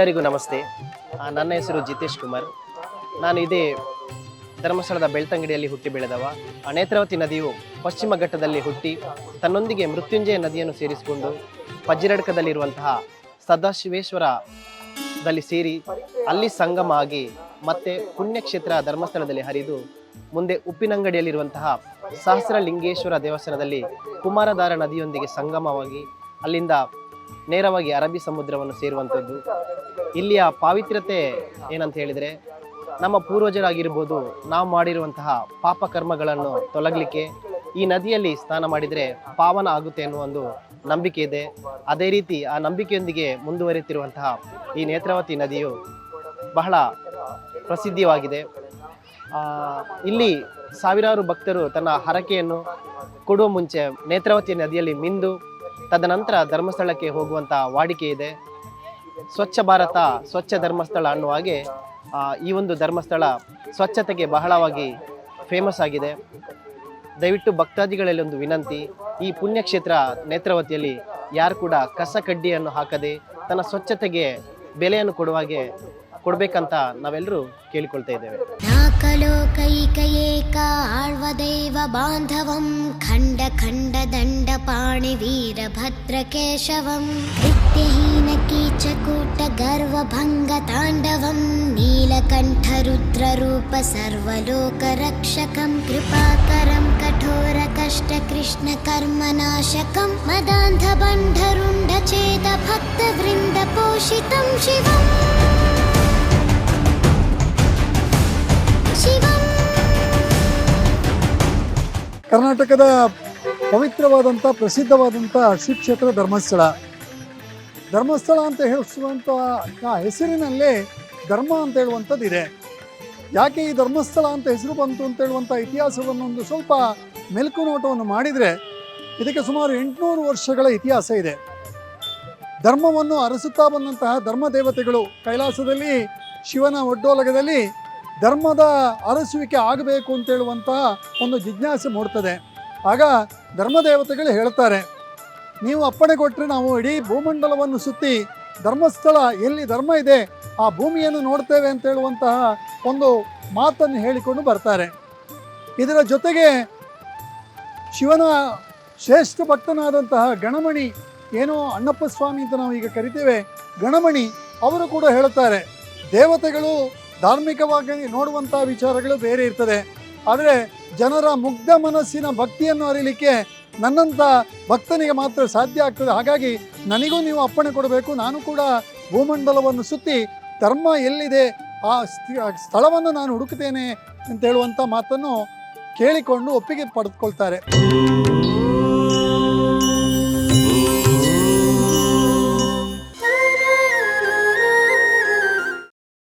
ಎಲ್ಲರಿಗೂ ನಮಸ್ತೆ. ನನ್ನ ಹೆಸರು ಜಿತೇಶ್ ಕುಮಾರ್. ನಾನು ಇದೇ ಧರ್ಮಸ್ಥಳದ ಬೆಳ್ತಂಗಡಿಯಲ್ಲಿ ಹುಟ್ಟಿ ಬೆಳೆದವ. ನೇತ್ರಾವತಿ ನದಿಯು ಪಶ್ಚಿಮ ಘಟ್ಟದಲ್ಲಿ ಹುಟ್ಟಿ ತನ್ನೊಂದಿಗೆ ಮೃತ್ಯುಂಜಯ ನದಿಯನ್ನು ಸೇರಿಸಿಕೊಂಡು ಪಜ್ಜಿರಡ್ಕದಲ್ಲಿರುವಂತಹ ಸದಾಶಿವೇಶ್ವರದಲ್ಲಿ ಸೇರಿ ಅಲ್ಲಿ ಸಂಗಮ ಆಗಿ ಮತ್ತೆ ಪುಣ್ಯಕ್ಷೇತ್ರ ಧರ್ಮಸ್ಥಳದಲ್ಲಿ ಹರಿದು ಮುಂದೆ ಉಪ್ಪಿನಂಗಡಿಯಲ್ಲಿರುವಂತಹ ಸಹಸ್ರಲಿಂಗೇಶ್ವರ ದೇವಸ್ಥಾನದಲ್ಲಿ ಕುಮಾರಧಾರ ನದಿಯೊಂದಿಗೆ ಸಂಗಮವಾಗಿ ಅಲ್ಲಿಂದ ನೇರವಾಗಿ ಅರಬ್ಬಿ ಸಮುದ್ರವನ್ನು ಸೇರುವಂಥದ್ದು. ಇಲ್ಲಿಯ ಪಾವಿತ್ರ್ಯತೆ ಏನಂತ ಹೇಳಿದರೆ, ನಮ್ಮ ಪೂರ್ವಜರಾಗಿರ್ಬೋದು ನಾವು ಮಾಡಿರುವಂತಹ ಪಾಪ ಕರ್ಮಗಳನ್ನು ತೊಲಗಲಿಕ್ಕೆ ಈ ನದಿಯಲ್ಲಿ ಸ್ನಾನ ಮಾಡಿದರೆ ಪಾವನ ಆಗುತ್ತೆ ಅನ್ನುವ ಒಂದು ನಂಬಿಕೆ ಇದೆ. ಅದೇ ರೀತಿ ಆ ನಂಬಿಕೆಯೊಂದಿಗೆ ಮುಂದುವರಿತಿರುವಂತಹ ಈ ನೇತ್ರಾವತಿ ನದಿಯು ಬಹಳ ಪ್ರಸಿದ್ಧವಾಗಿದೆ. ಇಲ್ಲಿ ಸಾವಿರಾರು ಭಕ್ತರು ತನ್ನ ಹರಕೆಯನ್ನು ಕೊಡುವ ಮುಂಚೆ ನೇತ್ರಾವತಿ ನದಿಯಲ್ಲಿ ಮಿಂದು ತದನಂತರ ಧರ್ಮಸ್ಥಳಕ್ಕೆ ಹೋಗುವಂಥ ವಾಡಿಕೆ ಇದೆ. ಸ್ವಚ್ಛ ಭಾರತ, ಸ್ವಚ್ಛ ಧರ್ಮಸ್ಥಳ ಅನ್ನುವ ಹಾಗೆ ಈ ಒಂದು ಧರ್ಮಸ್ಥಳ ಸ್ವಚ್ಛತೆಗೆ ಬಹಳವಾಗಿ ಫೇಮಸ್ ಆಗಿದೆ. ದಯವಿಟ್ಟು ಭಕ್ತಾದಿಗಳಲ್ಲಿ ಒಂದು ವಿನಂತಿ, ಈ ಪುಣ್ಯಕ್ಷೇತ್ರ ನೇತ್ರಾವತಿಯಲ್ಲಿ ಯಾರು ಕೂಡ ಕಸ ಕಡ್ಡಿಯನ್ನು ಹಾಕದೆ ತನ್ನ ಸ್ವಚ್ಛತೆಗೆ ಬೆಲೆಯನ್ನು ಕೊಡುವಾಗೆ ಕೊಡಬೇಕಂತ ನಾವೆಲ್ಲರೂ ಕೇಳಿಕೊಳ್ತಾ ಇದ್ದೇವೆ. ನಾಕಲೋಕೈಕಯೇಕ ಆಳ್ವದೈವ ಬಾಂಧವಂ ಖಂಡ ಖಂಡ ದಂಡ ಪಾಣಿ ವೀರಭದ್ರ ಕೇಶವಂ ಕೃತ್ಯಹೀನ ಕೀಚಕೂಟ ಗರ್ವ ಭಂಗ ತಾಂಡವಂ ನೀಲಕಂಠ ರುದ್ರರೂಪ ಸರ್ವಲೋಕ ರಕ್ಷಕಂ ಕೃಪಾಕರಂ ಕಠೋರ ಕಷ್ಟ ಕೃಷ್ಣ ಕರ್ಮನಾಶಕಂ ಮದಾಂಧ ಬಂಧರುಂಡ ಚೇತ ಭಕ್ತ ವೃಂದ ಪೋಷಿತಂ ಶಿವಂ. ಕರ್ನಾಟಕದ ಪವಿತ್ರವಾದಂಥ ಪ್ರಸಿದ್ಧವಾದಂಥ ಶ್ರೀ ಕ್ಷೇತ್ರ ಧರ್ಮಸ್ಥಳ. ಧರ್ಮಸ್ಥಳ ಅಂತ ಹೇಳಿಸುವಂಥ ಆ ಹೆಸರಿನಲ್ಲೇ ಧರ್ಮ ಅಂತ ಹೇಳುವಂಥದ್ದು ಇದೆ. ಯಾಕೆ ಈ ಧರ್ಮಸ್ಥಳ ಅಂತ ಹೆಸರು ಬಂತು ಅಂತ ಹೇಳುವಂಥ ಇತಿಹಾಸವನ್ನು ಒಂದು ಸ್ವಲ್ಪ ಮೆಲುಕು ನೋಟವನ್ನು ಮಾಡಿದರೆ ಇದಕ್ಕೆ ಸುಮಾರು ಎಂಟುನೂರು ವರ್ಷಗಳ ಇತಿಹಾಸ ಇದೆ. ಧರ್ಮವನ್ನು ಅರಸುತ್ತಾ ಬಂದಂತಹ ಧರ್ಮ ದೇವತೆಗಳು ಕೈಲಾಸದಲ್ಲಿ ಶಿವನ ಒಡ್ಡೋಲಗದಲ್ಲಿ ಧರ್ಮದ ಅರಸುವಿಕೆ ಆಗಬೇಕು ಅಂತೇಳುವಂತಹ ಒಂದು ಜಿಜ್ಞಾಸೆ ಮೂಡ್ತದೆ. ಆಗ ಧರ್ಮದೇವತೆಗಳು ಹೇಳ್ತಾರೆ, ನೀವು ಅಪ್ಪಣೆ ಕೊಟ್ಟರೆ ನಾವು ಇಡೀ ಭೂಮಂಡಲವನ್ನು ಸುತ್ತಿ ಧರ್ಮಸ್ಥಳ ಎಲ್ಲಿ ಧರ್ಮ ಇದೆ ಆ ಭೂಮಿಯನ್ನು ನೋಡ್ತೇವೆ ಅಂತ ಹೇಳುವಂತಹ ಒಂದು ಮಾತನ್ನು ಹೇಳಿಕೊಂಡು ಬರ್ತಾರೆ. ಇದರ ಜೊತೆಗೆ ಶಿವನ ಶ್ರೇಷ್ಠ ಭಕ್ತನಾದಂತಹ ಗಣಮಣಿ, ಏನೋ ಅಣ್ಣಪ್ಪ ಸ್ವಾಮಿ ಅಂತ ನಾವು ಈಗ ಕರಿತೇವೆ, ಗಣಮಣಿ ಅವರು ಕೂಡ ಹೇಳುತ್ತಾರೆ ದೇವತೆಗಳು ಧಾರ್ಮಿಕವಾಗಿ ನೋಡುವಂಥ ವಿಚಾರಗಳು ಬೇರೆ ಇರ್ತದೆ. ಆದರೆ ಜನರ ಮುಗ್ಧ ಮನಸ್ಸಿನ ಭಕ್ತಿಯನ್ನು ಅರಿಲಿಕ್ಕೆ ನನ್ನಂಥ ಭಕ್ತನಿಗೆ ಮಾತ್ರ ಸಾಧ್ಯ ಆಗ್ತದೆ. ಹಾಗಾಗಿ ನನಗೂ ನೀವು ಅಪ್ಪಣೆ ಕೊಡಬೇಕು. ನಾನು ಕೂಡ ಭೂಮಂಡಲವನ್ನು ಸುತ್ತಿ ಧರ್ಮ ಎಲ್ಲಿದೆ, ಆ ಸ್ಥಿ- ಆ ಸ್ಥಳವನ್ನು ನಾನು ಹುಡುಕ್ತೇನೆ ಅಂತ ಹೇಳುವಂಥ ಮಾತನ್ನು ಕೇಳಿಕೊಂಡು ಒಪ್ಪಿಗೆ ಪಡೆದುಕೊಳ್ತಾರೆ.